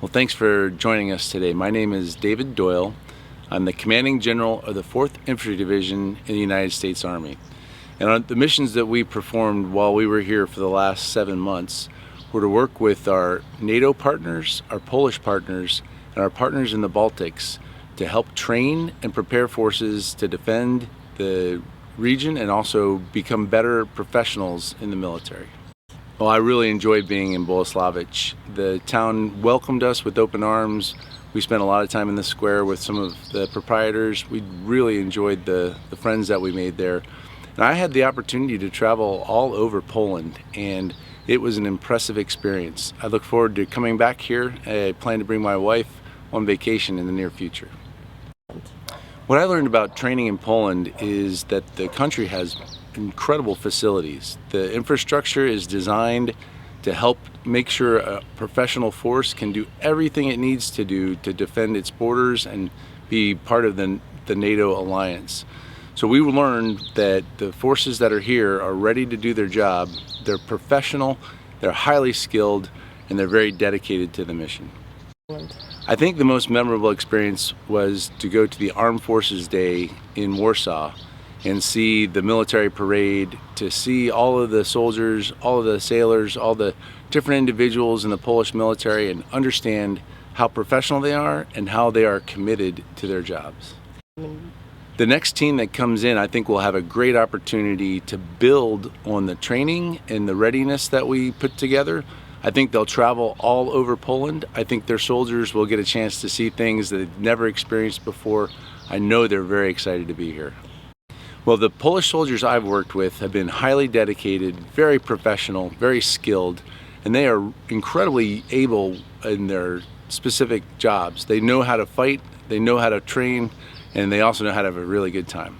Well, thanks for joining us today. My name is David Doyle. I'm the commanding general of the 4th Infantry Division in the United States Army. And on the missions that we performed while we were here for the last seven months were to work with our NATO partners, our Polish partners, and our partners in the Baltics to help train and prepare forces to defend the region and also become better professionals in the military. Well, I really enjoyed being in Boleslavich. The town welcomed us with open arms. We spent a lot of time in the square with some of the proprietors. We really enjoyed the, the friends that we made there. And I had the opportunity to travel all over Poland, and it was an impressive experience. I look forward to coming back here. I plan to bring my wife on vacation in the near future. What I learned about training in Poland is that the country has incredible facilities. The infrastructure is designed to help make sure a professional force can do everything it needs to do to defend its borders and be part of the, the NATO alliance. So we learned that the forces that are here are ready to do their job. They're professional, they're highly skilled, and they're very dedicated to the mission. I think the most memorable experience was to go to the Armed Forces Day in Warsaw and see the military parade, to see all of the soldiers, all of the sailors, all the different individuals in the Polish military and understand how professional they are and how they are committed to their jobs. The next team that comes in, I think, will have a great opportunity to build on the training and the readiness that we put together. I think they'll travel all over Poland. I think their soldiers will get a chance to see things that they've never experienced before. I know they're very excited to be here. Well, the Polish soldiers I've worked with have been highly dedicated, very professional, very skilled, and they are incredibly able in their specific jobs. They know how to fight, they know how to train, and they also know how to have a really good time.